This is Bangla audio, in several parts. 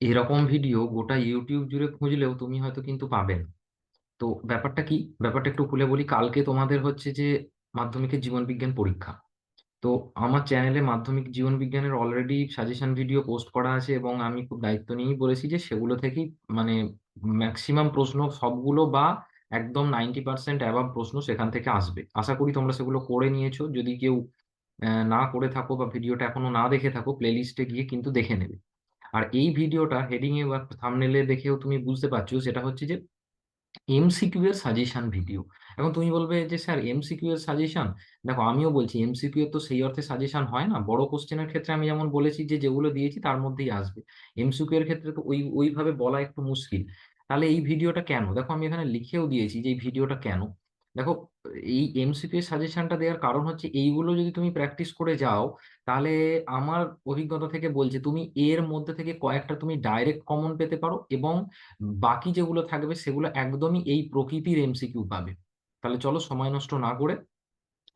এরকম ভিডিও গোটা ইউটিউব জুড়ে খুঁজলেও তুমি হয়তো কিন্তু পাবে না। তো ব্যাপারটা কি? ব্যাপারটা একটু খুলে বলি। কালকে তোমাদের হচ্ছে যে মাধ্যমিকের জীবন বিজ্ঞান পরীক্ষা। তো আমার চ্যানেলে মাধ্যমিক জীবন বিজ্ঞানের অলরেডি সাজেশন ভিডিও পোস্ট করা আছে এবং আমি খুব দায়িত্ব নিয়েই বলেছি যে সেগুলো থেকেই মানে ম্যাক্সিমাম প্রশ্ন সবগুলো বা একদম নাইনটি পার্সেন্ট অ্যাভাব প্রশ্ন সেখান থেকে আসবে। আশা করি তোমরা সেগুলো করে নিয়েছো। যদি কেউ না করে থাকো বা ভিডিওটা এখনও না দেখে থাকো প্লেলিস্টে গিয়ে কিন্তু দেখে নেবে। আর এই ভিডিওটা হেডিং এ বা থাম্বনেলে দেখেও তুমি বুঝতে পারছ, সেটা হচ্ছে যে এমসিকিউ এর সাজেশন ভিডিও এখন তুমি বলবে যে, স্যার এমসিকিউ এর সাজেশন দেখো, আমিও বলছি এমসিকিউ এর তো সেই অর্থে সাজেশন হয় না। বড় কোশ্চেনের ক্ষেত্রে আমি যেমন বলেছি যে, যেগুলো দিয়েছি তার মধ্যেই আসবে। এমসিকিউ এর ক্ষেত্রে তো ওই, ওইভাবে বলা একটু মুশকিল। তাহলে এই ভিডিওটা কেন? দেখো, আমি এখানে লিখেও দিয়েছি যে, এই ভিডিওটা কেন? দেখো, এই এমসিকিউ সাজেশনটা দেওয়ার কারণ হচ্ছে এইগুলো যদি তুমি প্র্যাকটিস করে যাও, তাহলে আমার অভিজ্ঞতা থেকে বলছে তুমি এর মধ্যে থেকে কয়েকটা তুমি ডাইরেক্ট কমন পেতে পারো এবং বাকি যেগুলো থাকবে সেগুলো একদমই এই প্রকৃতির এমসিকিউ পাবে। তাহলে চলো সময় নষ্ট না করে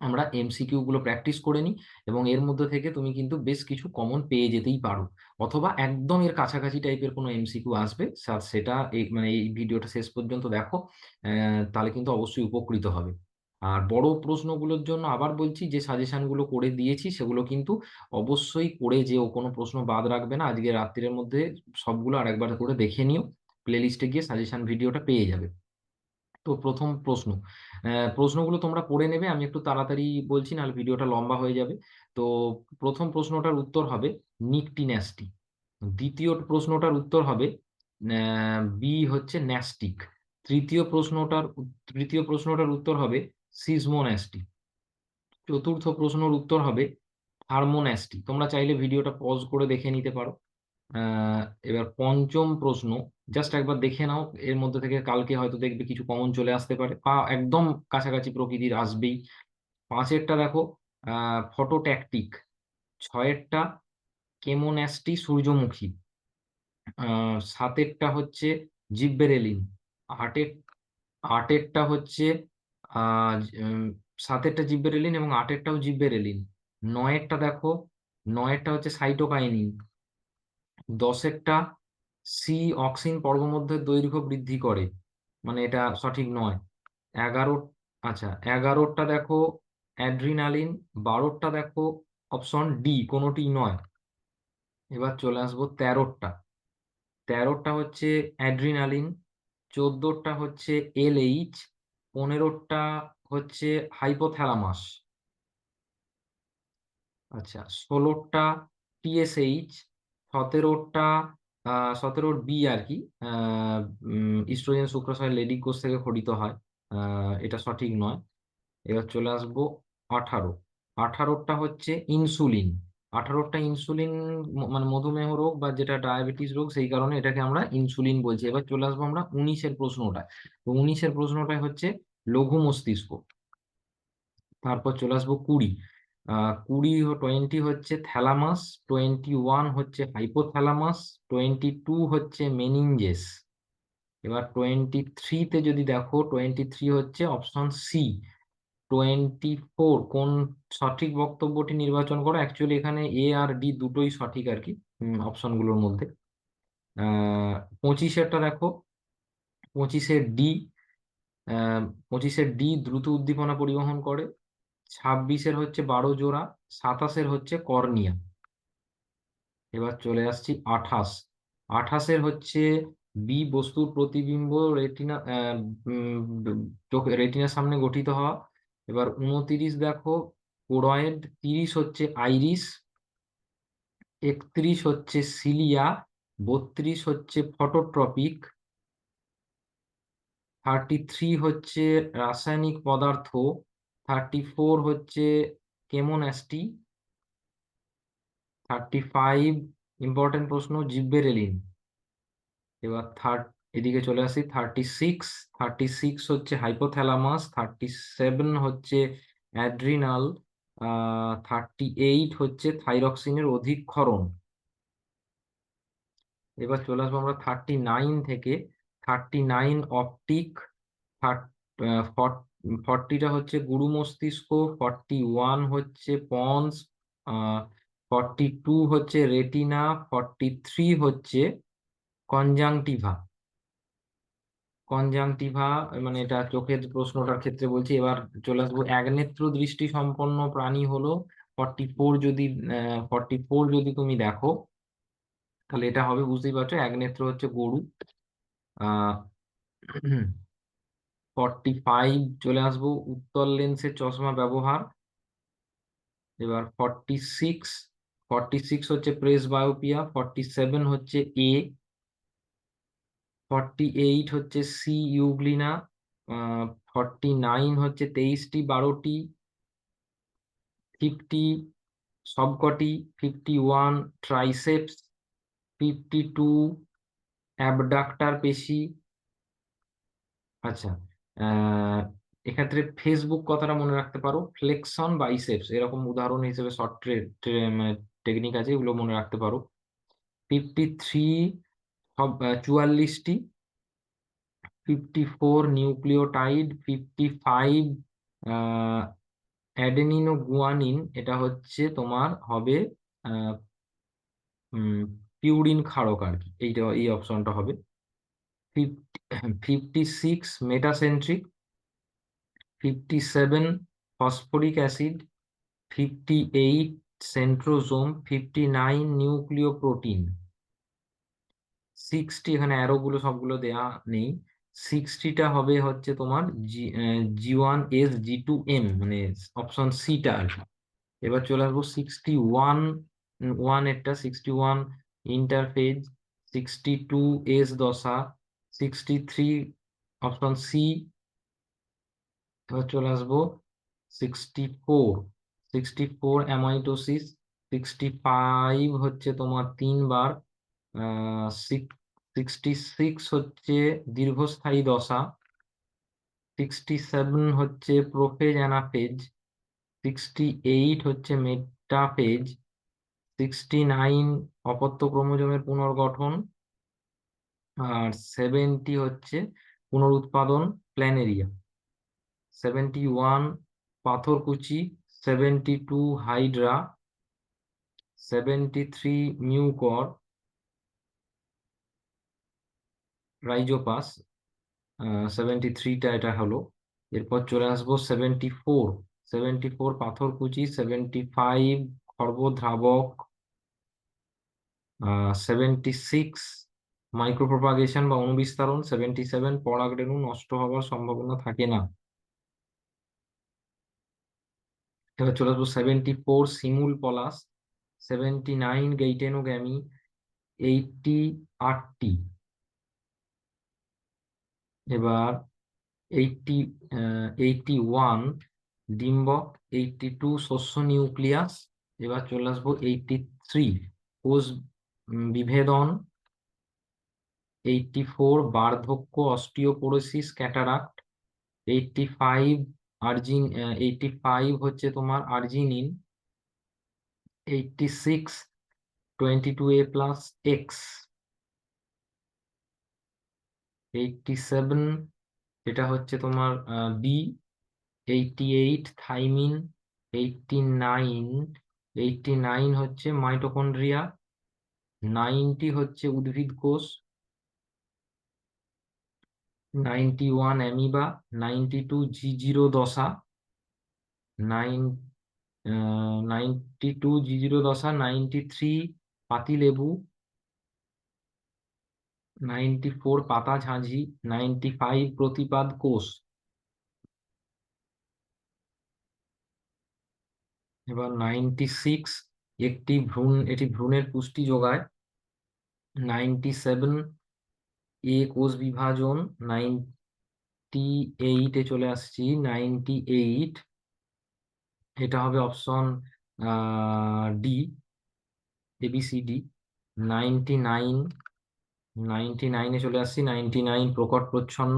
আমরা এমসিকিউ গুলো প্র্যাকটিস করে নিই এবং এর মধ্যে থেকে তুমি কিন্তু বেশ কিছু কমন পেয়ে যেতেই পারো। অথবা একদম এর কাছাকাছি টাইপের কোনো এমসিকিউ আসবে সেটা এই মানে এই ভিডিওটা শেষ পর্যন্ত দেখো তাহলে কিন্তু অবশ্যই উপকৃত হবে। আর বড় প্রশ্নগুলোর জন্য আবার বলছি, যে সাজেশনগুলো করে দিয়েছি, সেগুলো কিন্তু অবশ্যই করে যেও, কোনো প্রশ্ন বাদ রাখবে না। আজকে রাত্রির মধ্যে সবগুলো আরেকবার করে দেখে নিও প্লেলিস্টে গিয়ে সাজেশন ভিডিওটা পেয়ে যাবে। তো প্রথম প্রশ্ন। প্রশ্নগুলো তোমরা পড়ে নেবে, আমি একটু তাড়াতাড়ি বলছি, নাহলে ভিডিওটা লম্বা হয়ে যাবে। তো প্রথম প্রশ্নটার উত্তর হবে নিকটি ন্যাস্টি। দ্বিতীয় প্রশ্নটার উত্তর হবে বি হচ্ছে ন্যাস্টিক। তৃতীয় প্রশ্নটার তৃতীয় প্রশ্নটার উত্তর হবে সিসমোন্যাস্টি চতুর্থ প্রশ্নের উত্তর হবে হারমোন্যাস্টি তোমরা চাইলে ভিডিওটা পজ করে দেখে নিতে পারো। এবার পঞ্চম প্রশ্ন জাস্ট একবার দেখে নাও, এর মধ্যে থেকে কালকে হয়তো দেখবে কিছু কমন চলে আসতে পারে বা একদম কাছাকাছি প্রকৃতির আসবেই। পাঁচেরটা দেখো ফটোট্যাকটিক ছয়েরটা কেমোন্যাস্টি সূর্যমুখী সাতেরটা হচ্ছে জিব্বেরেলিন, আটের, আটেরটা হচ্ছে সাতেরটা জিব্বেরেলিন এবং আটেরটাও জিব্বেরেলিন। নয়েরটা দেখো, নয়েরটা হচ্ছে সাইটোকাইনিন দশেরটা সি অক্সিন পর্বমধ্যে দৈর্ঘ্য বৃদ্ধি করে। মানে এটা সঠিক নয়। এগারো আচ্ছা এগারোটা দেখো অ্যাড্রিনালিন, বারোটা দেখো অপশন ডি কোনোটি নয়। এবার চলে আসব তেরোটা। তেরোটা হচ্ছে অ্যাড্রিনালিন, চোদ্দোটা হচ্ছে এলএইচ, পনেরোটা হচ্ছে হাইপোথ্যালামাস। আচ্ছা ষোলোটা টিএসএইচ সতেরোটা সতেরোর বি আর কি ইস্ট্রোজেন শুক্রাশয় লেডি কোষ থেকে খরিত হয়। এটা সঠিক নয়। এবার চলে আসব আঠারো। আঠারোটা হচ্ছে ইনসুলিন আঠারোটা ইনসুলিন মানে মধুমেহ রোগ বা যেটা ডায়াবেটিস রোগ, সেই কারণে এটাকে আমরা ইনসুলিন বলছি। এবার চলে আসব আমরা উনিশের প্রশ্নটা। তো উনিশের প্রশ্নটা হচ্ছে লঘু মস্তিষ্ক তারপর চলে আসব কুড়ি। কুড়ি টোয়েন্টি হচ্ছে থ্যালামাস টোয়েন্টি ওয়ান হচ্ছে হাইপোথ্যালামাস টোয়েন্টি টু হচ্ছে মেনিনজেস এবার টোয়েন্টি থ্রিতে যদি দেখো টোয়েন্টি থ্রি হচ্ছে অপশন সি টোয়েন্টি ফোর কোন সঠিক বক্তব্যটি নির্বাচন করো? অ্যাকচুয়ালি এখানে এ আর ডি দুটোই সঠিক আর কি অপশনগুলোর মধ্যে। পঁচিশেরটা দেখো, পঁচিশের ডি পঁচিশের ডি দ্রুত উদ্দীপনা পরিবহন করে। ছাব্বিশের হচ্ছে বারো জোড়া, সাতাশের হচ্ছে কর্নিয়া। এবার চলে আসছি আঠাশ। আঠাশের হচ্ছে বি বস্তুর প্রতিবিম্ব রেটিনা চোখ, রেটিনার সামনে গঠিত হওয়া। এবার উনতিরিশ দেখো, কোরয়েড, তিরিশ হচ্ছে আইরিস একত্রিশ হচ্ছে সিলিয়া, বত্রিশ হচ্ছে ফটোট্রপিক, থার্টি থ্রি হচ্ছে রাসায়নিক পদার্থ। থার্টি ফোর হচ্ছে কেমোন্যাস্টি থার্টি ফাইভ ইম্পর্টেন্ট প্রশ্ন জিব্বেরেলিন এবার থার্ড এদিকে চলে আসি থার্টি সিক্স থার্টি সিক্স হচ্ছে হাইপোথ্যালামাস থার্টি সেভেন হচ্ছে অ্যাড্রিনাল থার্টি এইট হচ্ছে থাইরক্সিনের অধিক ক্ষরণ এবার চলে আসব আমরা থার্টি নাইন থেকে থার্টি নাইন অপটিক ফর্টিটা হচ্ছে গুরু মস্তিষ্ক ফর্টি ওয়ান হচ্ছে পন্স ফর্টি টু হচ্ছে রেটিনা ফর্টি থ্রি হচ্ছে কনজাংটিভা কনজাংটিভা মানে এটা চোখের প্রশ্নটার ক্ষেত্রে বলছি, এবার চলে আসব। একনেত্র দৃষ্টি সম্পন্ন প্রাণী হলো ফর্টি ফোর যদি ফর্টি ফোর যদি তুমি দেখো, তাহলে এটা হবে বুঝতেই পারছ, একনেত্র হচ্ছে গরু। আহ ফর্টি ফাইভ চলে আসব উত্তল লেন্সের চশমা ব্যবহার। এবার ফর্টি সিক্স ফর্টি সিক্স হচ্ছে প্রেস বায়োপিয়া ফর্টি সেভেন হচ্ছে এ ফর্টি এইট হচ্ছে সি ইউগ্লিনা ফর্টি নাইন হচ্ছে তেইশটি বারোটি ফিফটি সবকটি fifty one triceps fifty two abductor পেশি। আচ্ছা এক্ষেত্রে ফেসবুক কথাটা মনে রাখতে পারো। ফ্লেক্সন বাইসেপস এরকম উদাহরণ হিসেবে শর্ট টেকনিক আছে, এগুলো মনে রাখতে পারো। Fifty three চুয়াল্লিশটি। Fifty four nucleotide fifty five adenine ও গুয়ানিন এটা হচ্ছে তোমার হবে পিউরিন ক্ষারক আর কি। এইটা, এই অপশনটা হবে। Fifty six metacentric fifty seven phosphoric acid fifty eight centrosome fifty nine nucleoprotein sixty এখানে অ্যারোগুলো সবগুলো দেয়া নেই। সিক্সটিটা হবে হচ্ছে তোমার G one S G two M মানে অপশন সিটা আর এবার চলে আসব sixty one one এরটা sixty one interphase sixty two S দশা সিক্সটি থ্রি অপশন সি এবার চলে আসব sixty four sixty four sixty five হচ্ছে তোমার তিনবার সিক্সটি সিক্স হচ্ছে দীর্ঘস্থায়ী দশা সিক্সটি সেভেন হচ্ছে প্রোফেজ অ্যানাফেজ সিক্সটি এইট হচ্ছে মেটাফেজ সিক্সটি নাইন অপত্য ক্রোমোজোমের পুনর্গঠন আর সেভেন্টি হচ্ছে পুনরুৎপাদন প্ল্যানেরিয়া। সেভেন্টি ওয়ান পাথরকুচি seventy two hydra seventy three mucor rhizopus seventy থ্রিটা এটা হলো। এরপর চলে আসব সেভেন্টি ফোর সেভেন্টি ফোর পাথরকুচি সেভেন্টি ফাইভ খর্বদ্রাবক সেভেন্টি সিক্স মাইক্রোপ্রোপাগেশন বা অনুবিস্তারণ সেভেন্টি সেভেন পরাগরেণু নষ্ট হওয়ার সম্ভাবনা থাকে না। এবার চলে আসব সেভেন্টি ফোর সিমুল পলাস সেভেন্টি নাইন গেইটেনোগ্যামি, এইটটি আটটি। এবার এইটটি এইটটি ওয়ান ডিম্বক, এইটটি টু শস্য নিউক্লিয়াস, এবার চলে আসব এইটটি থ্রি কোষ বিভেদন এইটটি ফোর বার্ধক্য অস্টিওপোরোসিস ক্যাটারাক্ট এইটটি ফাইভ আর্জিন এইটটি ফাইভ হচ্ছে তোমার arginine eighty six twenty two A plus X eighty seven এটা হচ্ছে তোমার B eighty eight thymine eighty nine eighty nine হচ্ছে মাইটোকন্ড্রিয়া নাইনটি হচ্ছে উদ্ভিদ কোষ ninety one amoeba, ninety two G zero দশা, nine ninety two G zero দশা, নাইনটি থ্রি পাতিলেবু, নাইনটি ফোর পাতা ঝাঁঝি নাইনটি ফাইভ প্রতিপাদ কোষ। এবার নাইনটি সিক্স, একটি ভ্রূণ, এটি ভ্রূণের পুষ্টি যোগায়। নাইনটি সেভেন এ কোষ বিভাজন নাইনটি এইটে চলে আসছি, নাইনটি এইট। এটা হবে option D ABCD ninety nine, ninety নাইনে চলে আসছি, নাইনটি নাইন প্রকট প্রচ্ছন্ন।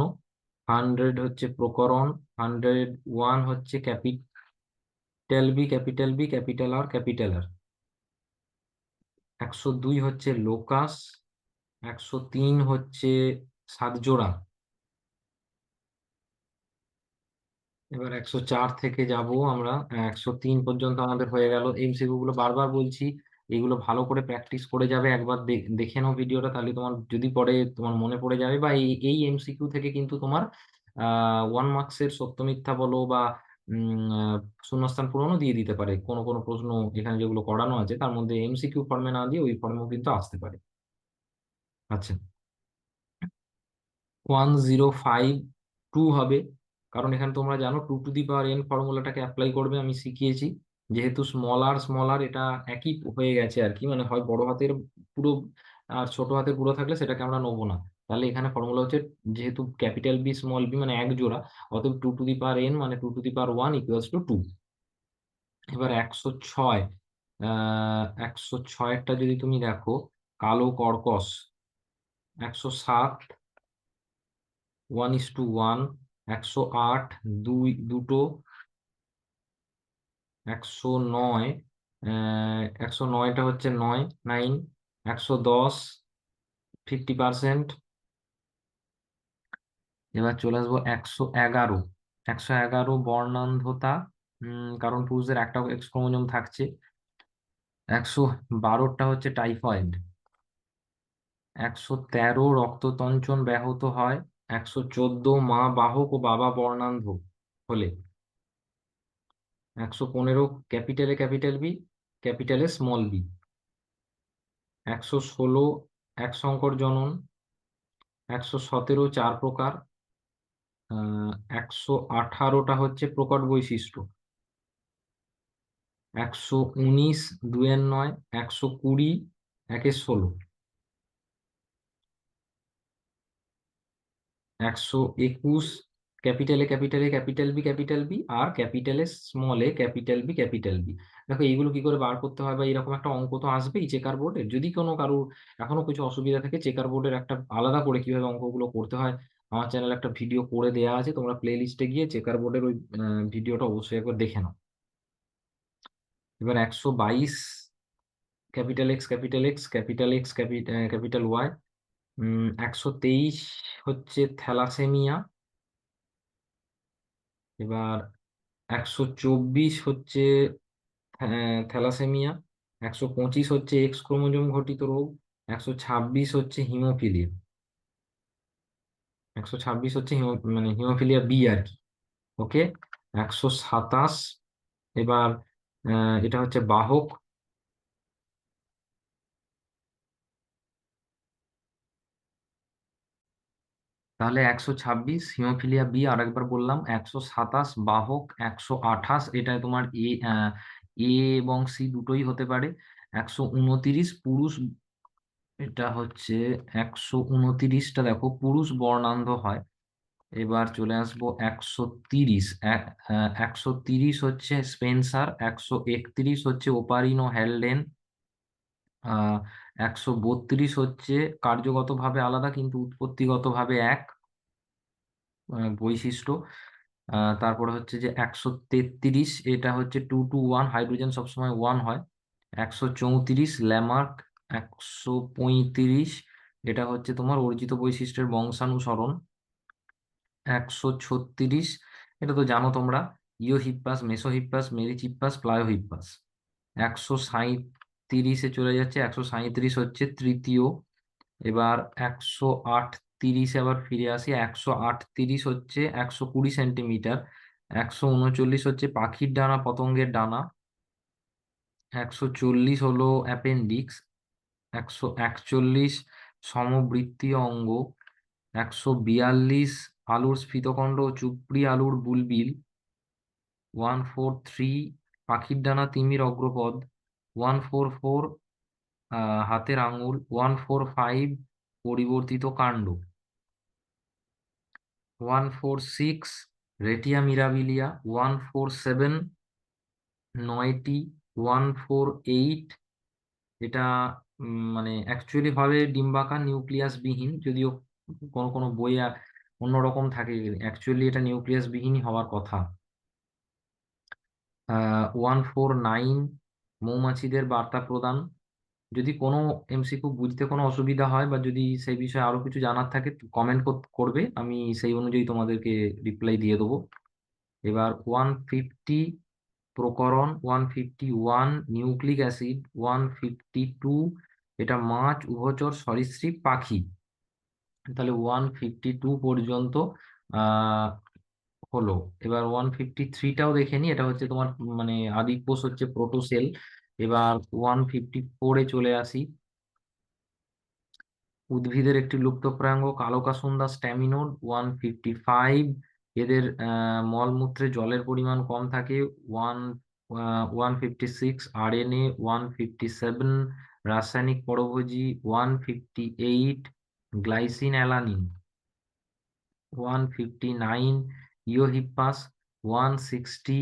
হান্ড্রেড হচ্ছে প্রকরণ, হান্ড্রেড ওয়ান হচ্ছে capital B capital B, capital R capital R. একশো দুই হচ্ছে লোকাস একশো তিন হচ্ছে সাতজোড়া এবার একশো চার থেকে যাব আমরা। একশো তিন পর্যন্ত আমাদের হয়ে গেল। এমসিকিউ গুলো বারবার বলছি, এগুলো ভালো করে প্র্যাকটিস করে যাবে। একবার দেখে নাও ভিডিওটা, তাহলে তোমার যদি পরে তোমার মনে পড়ে যাবে বা এই এই এমসিকিউ থেকে কিন্তু তোমার, আহ ওয়ান মার্কসের সত্য মিথ্যা বলো বা শূন্যস্থান পূরণও দিয়ে দিতে পারে। কোনো কোনো প্রশ্ন এখানে যেগুলো করানো আছে, তার মধ্যে এমসিকিউ ফর্মে না দিয়ে ওই ফর্মেও কিন্তু আসতে পারে। আচ্ছা। ওয়ান জিরো ফাইভ টু হবে। কারণ এখানে তোমরা জানো two to the power N ফর্মুলাটাকে apply করবে, আমি শিখিয়েছি। যেহেতু স্মল আর স্মল আর এটা একই হয়ে গেছে আর কি মানে হয় বড় হাতের পুরো, আর ছোট হাতের পুরো থাকলে সেটাকে আমরা নেব না। তাহলে এখানে ফর্মুলা হচ্ছে যেহেতু ক্যাপিটাল বি স্মল বি মানে এক জোড়া, অতএব two to the power N মানে two to the power one equals two two এবার একশো ছয় একশো ছয়টা যদি তুমি দেখো, কালো কর্কস একশো সাত ওয়ান ইস টু ওয়ান একশো আট, দুই, দুটো, একশো নয় একশো নয়টা হচ্ছে নয় নাইন একশো দশ ফিফটি পার্সেন্ট এবার চলে আসব একশো এগারো একশো এগারো বর্ণান্ধতা কারণ পুরুষদের একটা এক্স থাকছে। একশো বারোটা হচ্ছে টাইফয়েড একশো তেরো রক্ততঞ্চন ব্যাহত হয়, একশো চোদ্দ মা বাহক ও বাবা বর্ণান্ধ হলে। একশো পনেরো ক্যাপিটালে ক্যাপিটাল বি, ক্যাপিটালে স্মল বি। একশো ষোলো এক সংকর জনন, একশো সতেরো চার প্রকার একশো আঠারোটা হচ্ছে প্রকট বৈশিষ্ট্য। একশো উনিশ দুয়ের নয়, একশো কুড়ি একের ষোলো। একশো একুশ, ক্যাপিটালে ক্যাপিটালে ক্যাপিটাল বি ক্যাপিটাল বি, আর ক্যাপিটালে স্মলে ক্যাপিটাল বি ক্যাপিটাল বি। দেখো, এইগুলো কি করে বার করতে হয় বা এরকম একটা অঙ্ক তো আসবেই চেকার বোর্ডের যদি কোনো কারোর এখনও কিছু অসুবিধা থাকে, চেকার বোর্ডের একটা আলাদা করে কীভাবে অঙ্কগুলো করতে হয়, আমার চ্যানেলে একটা ভিডিও করে দেওয়া আছে, তোমরা প্লে লিস্টে গিয়ে চেকার বোর্ডের ওই ভিডিওটা অবশ্যই একবার দেখে নাও। এবার একশো বাইশ, capital X capital X capital X capital Y একশো তেইশ হচ্ছে থ্যালাসেমিয়া, এবার একশো চব্বিশ হচ্ছে থ্যা- থ্যালাসেমিয়া, একশো পঁচিশ হচ্ছে এক্স ক্রোমোজোম ঘটিত রোগ, একশো ছাব্বিশ হচ্ছে হিমোফিলিয়া, একশো ছাব্বিশ হচ্ছে হিমো মানে হিমোফিলিয়া বি আর কি ওকে একশো সাতাশ, এবার এটা হচ্ছে বাহক তাহলে একশো ছাব্বিশ হিমোফিলিয়া বি আর একবার বললাম, একশো সাতাশ, বাহক একশো আঠাশ এটা তোমার এ এ এবং সি দুটোই হতে পারে। একশো উনতিরিশ, পুরুষ, এটা হচ্ছে একশো উনতিরিশটা দেখো, পুরুষ বর্ণান্ধ হয়। এবার চলে আসব একশো তিরিশ একশো তিরিশ হচ্ছে স্পেন্সার, একশো একত্রিশ হচ্ছে ওপারিনো হ্যালডেন একশো বত্রিশ হচ্ছে কার্যগতভাবে আলাদা কিন্তু উৎপত্তিগতভাবে এক বৈশিষ্ট্য। তারপরে হচ্ছে যে একশো তেত্রিশ, এটা হচ্ছে টু টু ওয়ান হাইড্রোজেন সবসময় ওয়ান হয়। একশো চৌত্রিশ, ল্যামার্ক, একশো পঁয়ত্রিশ, এটা হচ্ছে তোমার অর্জিত বৈশিষ্ট্যের বংশানুসরণ। একশো ছত্রিশ, এটা তো জানো তোমরা ইওহিপ্পাস মেসোহিপ্পাস, মেরিচিপ্পাস, প্লায়োহিপ্পাস। একশো সাঁইত্রিশে চলে যাচ্ছে, একশো সাঁইত্রিশ হচ্ছে তৃতীয়। এবার একশো আট তিরিশে আবার ফিরে আসি, একশো আট তিরিশ হচ্ছে একশো কুড়ি সেন্টিমিটার, একশো উনচল্লিশ হচ্ছে পাখির ডানা, পতঙ্গের ডানা, একশো চল্লিশ হলো অ্যাপেন্ডিক্স, একশো একচল্লিশ সমবৃত্তীয় অঙ্গ, একশো বিয়াল্লিশ আলুর স্ফীতখণ্ড চুপড়ি আলুর বুলবিল, ওয়ান ফোর থ্রি পাখির ডানা তিমির অগ্রপদ ওয়ান ফোর ফোর হাতের আঙুল, ওয়ান ফোর ফাইভ পরিবর্তিত কাণ্ড। One four six রেটিয়া mirabilia, one four seven নয়টি, ওয়ান ফোর এইট, এটা মানে অ্যাকচুয়ালি ভাবে ডিম্বাকার নিউক্লিয়াস বিহীন যদিও কোনো কোনো বইয়ে অন্যরকম থাকে অ্যাকচুয়ালি এটা নিউক্লিয়াস বিহীনই হওয়ার কথা। ওয়ান ফোর নাইন মৌমাছিদের বার্তা প্রদান। যদি কোনো এমসিকিউ বুঝতে কোনো অসুবিধা হয় বা যদি সেই বিষয়ে আরও কিছু জানার থাকে কমেন্ট করবে। আমি সেই অনুযায়ী তোমাদেরকে রিপ্লাই দিয়ে দেবো। এবার ওয়ান ফিফটি প্রকরণ one fifty one nucleic acid one fifty two এটা মাছ, উভচর, সরীসৃপ, পাখি। তাহলে ওয়ান ফিফটি টু পর্যন্ত হলো। এবার ওয়ান ফিফটি থ্রিটাও দেখে নি, এটা হচ্ছে তোমার মানে আদিকোষ হচ্ছে প্রোটোসেল এবার ওয়ান ফিফটি ফোরে চলে আসি। উদ্ভিদের একটি লুপ্তপ্রায় অঙ্গ কালোকাসুন্দা স্ট্যামিনোড ওয়ান ফিফটি ফাইভ এদের মলমূত্রে জলের পরিমাণ কম থাকে one one fifty six RNA one fifty seven রাসায়নিক পরভোজী one fifty eight glycine alanine one fifty nine Eohippus one sixty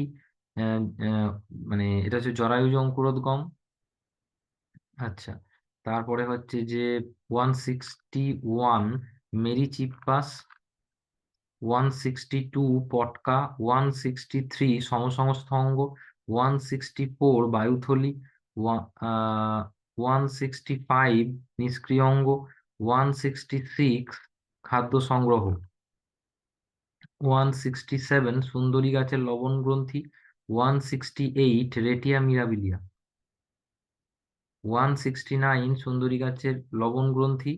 মানে এটা হচ্ছে জরায়ুজ অঙ্কুরোদ্গম আচ্ছা তারপরে হচ্ছে যে one sixty one, Merychippus, one sixty two, পটকা, ওয়ান সিক্সটি থ্রি সমসংস্থ ওয়ান সিক্সটি ফোর, বায়ুথলি ওয়ান সিক্সটি ফাইভ, নিষ্ক্রিয় অঙ্গ, ওয়ান সিক্সটি সিক্স, খাদ্য সংগ্রহ। ওয়ান সিক্সটি সেভেন সুন্দরী গাছের লবণ গ্রন্থি one sixty eight রেটিয়া mirabilia. One sixty nine সুন্দরী গাছের লবণ গ্রন্থি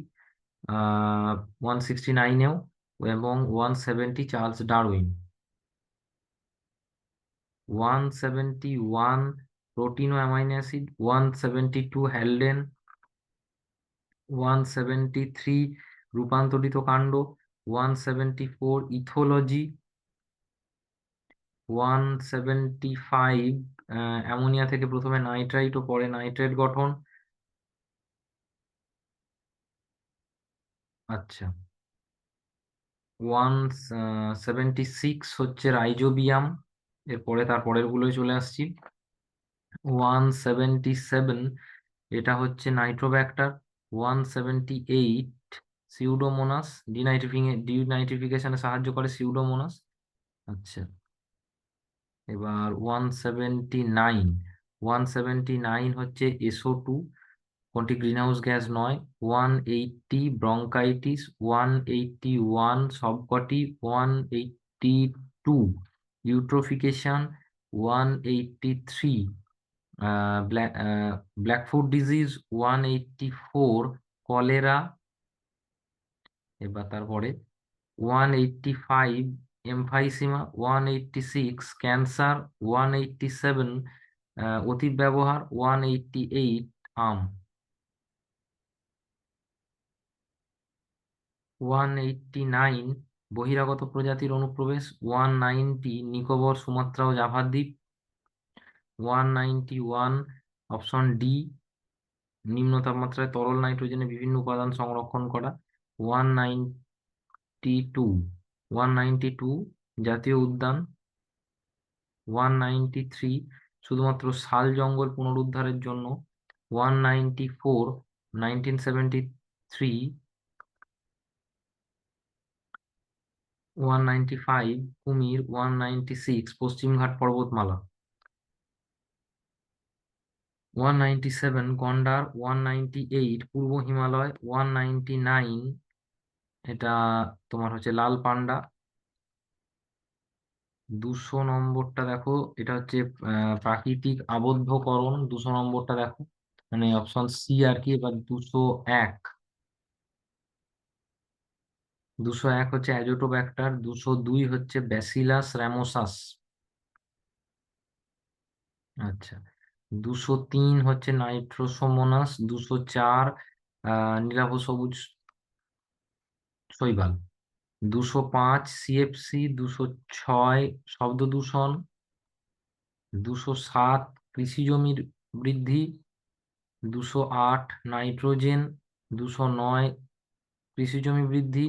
ওয়ান সিক্সটি নাইনেও এবং one seventy Charles Darwin. One seventy one protein ও amino acid one seventy two one three রূপান্তরিত কাণ্ড one seventy four ethology one seventy five ammonia থেকে প্রথমে নাইট্রাইট ও পরে নাইট্রেট গঠন। আচ্ছা। ওয়ান সেভেন্টি সিক্স হচ্ছে রাইজোবিয়াম এরপরে তার পরের গুলোই চলে আসছি। ওয়ান সেভেন্টি সেভেন এটা হচ্ছে nitrobacter one seventy eight pseudomonas denitrifying ডিনাইট্রিফিকেশনে সাহায্য করে সিউডোমোনাস আচ্ছা। এবার one seventy nine one seventy nine হচ্ছে এসও টু কোনটি গ্রিনহাউস গ্যাস নয়। One eighty bronchitis one eighty one সবকটি one eighty two eutrophication one eighty three blackfoot disease one eighty four cholera এবার তারপরে one eighty five emphysema one eighty six cancer one eighty seven অতি ব্যবহার ওয়ান এইটটি এইট আম। ওয়ান এইটটি নাইন বহিরাগত প্রজাতির অনুপ্রবেশ ওয়ান নাইনটি নিকোবর, সুমাত্রা ও জাভার দ্বীপ। One ninety one option D, নিম্ন তাপমাত্রায় তরল নাইট্রোজেনে বিভিন্ন উপাদান সংরক্ষণ করা। One ninety two one ninety two জাতীয় উদ্যান ওয়ান নাইনটি থ্রি শুধুমাত্র শাল জঙ্গল পুনরুদ্ধারের জন্য one ninety four nineteen seventy three one ninety five কুমির ওয়ান নাইনটি সিক্স পশ্চিমঘাট পর্বতমালা ওয়ান নাইনটি সেভেন গন্ডার ওয়ান নাইনটি এইট পূর্ব হিমালয় ওয়ান নাইনটি নাইন এটা তোমার হচ্ছে লাল পান্ডা। দুশো নম্বরটা দেখো, এটা হচ্ছে প্রাকৃতিক আবদ্ধকরণ। দুশো নম্বরটা দেখো মানে অপশন সি আর কি, এবার দুশো এক। দুশো এক হচ্ছে অ্যাজোটোব্যাক্টার দুশো দুই হচ্ছে ব্যাসিলাস র্যামোসাস আচ্ছা দুশো তিন হচ্ছে নাইট্রোসোমোনাস দুশো চার নীলাভ সবুজ শৈবাল দুশো পাঁচ সিএফসি দুশো ছয় শব্দ দূষণ, দুশো সাত কৃষি জমির বৃদ্ধি, দুশো আট নাইট্রোজেন, দুশো নয় কৃষি জমি বৃদ্ধি,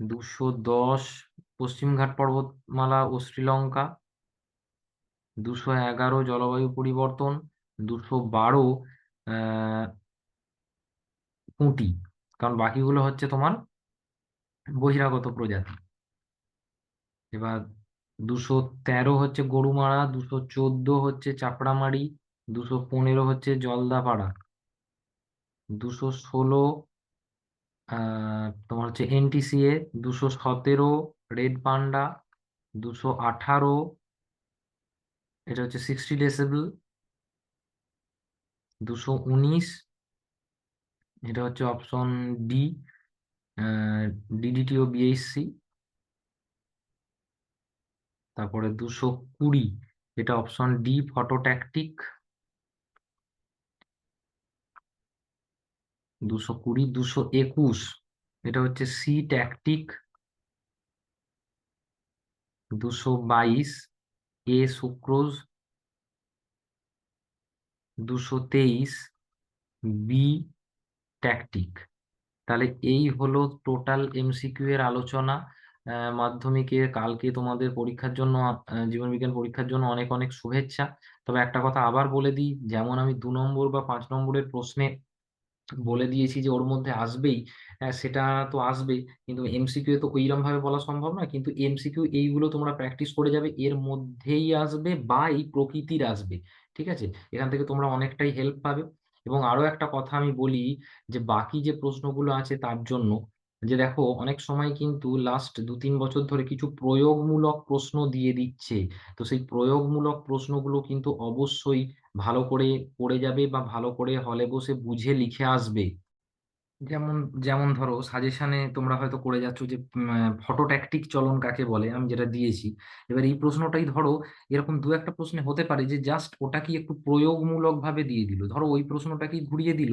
দুশো দশ পশ্চিমঘাট পর্বতমালা ও শ্রীলঙ্কা, দুশো এগারো জলবায়ু পরিবর্তন, দুশো বারো পুঁটি কারণ বাকিগুলো হচ্ছে তোমার বহিরাগত প্রজাতি। এবার দুশো তেরো হচ্ছে গরুমারা, দুশো চোদ্দ হচ্ছে চাপড়ামারি, দুশো পনেরো হচ্ছে জলদাপাড়া, দুশো ষোলো তোমার হচ্ছে এনটিসিএ, দুশো সতেরো রেড পান্ডা, দুশো আঠারো, এটা হচ্ছে সিক্সটি ডেসিবেল, দুশো উনিশ এটা হচ্ছে অপশন ডি ডিডিটি ও বিএসসি তারপরে দুশো কুড়ি, এটা অপশন ডি ফটোট্যাকটিক দুশো কুড়ি, দুশো একুশ, এটা হচ্ছে সি ট্যাকটিক দুশো বাইশ এ সুক্রোজ দুশো তেইশ বি ট্যাকটিক তাহলে এই হলো টোটাল এমসিকিউ এর আলোচনা। মাধ্যমিকে কালকে তোমাদের পরীক্ষার জন্য জীবন বিজ্ঞান পরীক্ষার জন্য অনেক অনেক শুভেচ্ছা। তবে একটা কথা আবার বলে দিই যেমন আমি দু নম্বর বা পাঁচ নম্বরের প্রশ্নে বলে দিয়েছি যে ওর মধ্যে আসবেই হ্যাঁ, সেটা তো আসবে কিন্তু এমসিকিউ তো ওইরকম ভাবে বলা সম্ভব না কিন্তু এমসিকিউ এইগুলো তোমরা প্র্যাকটিস করে যাবে এর মধ্যেই আসবে বা এই প্রকৃতির আসবে ঠিক আছে? এখান থেকে তোমরা অনেকটাই হেল্প পাবে। এবং আরও একটা কথা আমি বলি যে, বাকি যে প্রশ্নগুলো আছে তার জন্য যে, দেখো, অনেক সময় কিন্তু লাস্ট দু তিন বছর ধরে কিছু প্রয়োগমূলক প্রশ্ন দিয়ে দিচ্ছে। তো সেই প্রয়োগমূলক প্রশ্নগুলো কিন্তু অবশ্যই ভালো করে পড়ে যাবে বা ভালো করে হলে বসে বুঝে লিখে আসবে। যেমন যেমন ধরো সাজেশনে তোমরা হয়তো করে যাচ্ছ যে ফটোট্যাকটিক চলন কাকে বলে? আমি যেটা দিয়েছি। এবার এই প্রশ্নটাই ধরো, এরকম দু একটা প্রশ্নে হতে পারে যে জাস্ট ওটা কি একটু প্রয়োগমূলক ভাবে দিয়ে দিল। ধরো ওই প্রশ্নটাকেই ঘুরিয়ে দিল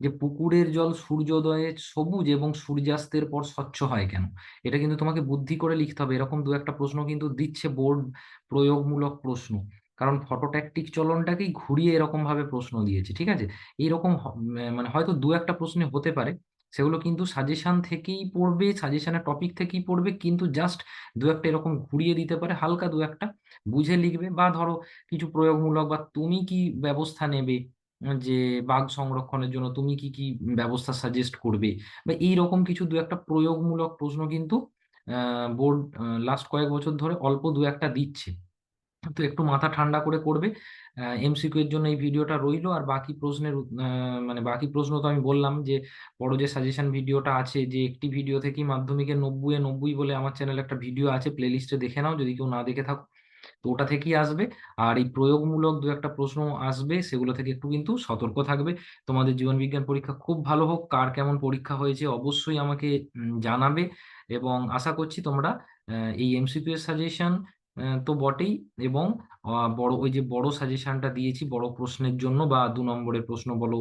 যে, পুকুরের জল সূর্যোদয়ে সবুজ এবং সূর্যাস্তের পর স্বচ্ছ হয় কেন? এটা কিন্তু তোমাকে বুদ্ধি করে লিখতে হবে। এরকম দু একটা প্রশ্ন কিন্তু দিচ্ছে বোর্ড প্রয়োগমূলক প্রশ্ন। কারণ ফটোট্যাকটিক চলনটাকেই ঘুরিয়ে এরকম ভাবে প্রশ্ন দিয়েছে, ঠিক আছে? এইরকম মানে হয়তো দু একটা প্রশ্নে হতে পারে, সেগুলো কিন্তু সাজেশন থেকেই পড়বে সাজেশনের টপিক থেকেই পড়বে, কিন্তু জাস্ট দু একটা এরকম ঘুরিয়ে দিতে পারে, হালকা দু একটা বুঝে লিখবে বা ধরো কিছু প্রয়োগমূলক বা তুমি কি ব্যবস্থা নেবে যে বাঘ সংরক্ষণের জন্য তুমি কি কি ব্যবস্থা সাজেস্ট করবে? বা এইরকম কিছু দু একটা প্রয়োগমূলক প্রশ্ন কিন্তু বোর্ড লাস্ট কয়েক বছর ধরে অল্প দু একটা দিচ্ছে। তো একটু মাথা ঠান্ডা করে করবে। এমসিকিউ এর জন্য এই ভিডিওটা রইল। আর বাকি প্রশ্নের মানে বাকি প্রশ্ন তো আমি বললাম যে, বড় যে সাজেশন ভিডিওটা আছে, যে একটি ভিডিও থেকেই মাধ্যমিকের নব্বই এ নব্বই বলে আমার চ্যানেলে একটা ভিডিও আছে প্লে লিস্টে দেখে নাও, যদি কেউ না দেখে থাকো। তো ওটা থেকেই আসবে। আর এই প্রয়োগমূলক দু একটা প্রশ্ন আসবে, সেগুলো থেকে একটু কিন্তু সতর্ক থাকবে। তোমাদের জীবন বিজ্ঞান পরীক্ষা খুব ভালো হোক, কার কেমন পরীক্ষা হয়েছে অবশ্যই আমাকে জানাবে। এবং আশা করছি তোমরা এই এমসিকিউ এর সাজেশন তো বটেই। এবং বড়, ওই যে বড় সাজেশনটা দিয়েছি, বড় প্রশ্নের জন্য বা দু নম্বরের প্রশ্ন বলো,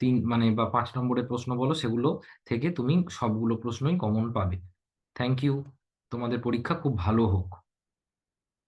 তিন মানে বা পাঁচ নম্বরের প্রশ্ন বলো, সেগুলো থেকে তুমি সবগুলো প্রশ্নই কমন পাবে। থ্যাংক ইউ তোমাদের পরীক্ষা খুব ভালো হোক।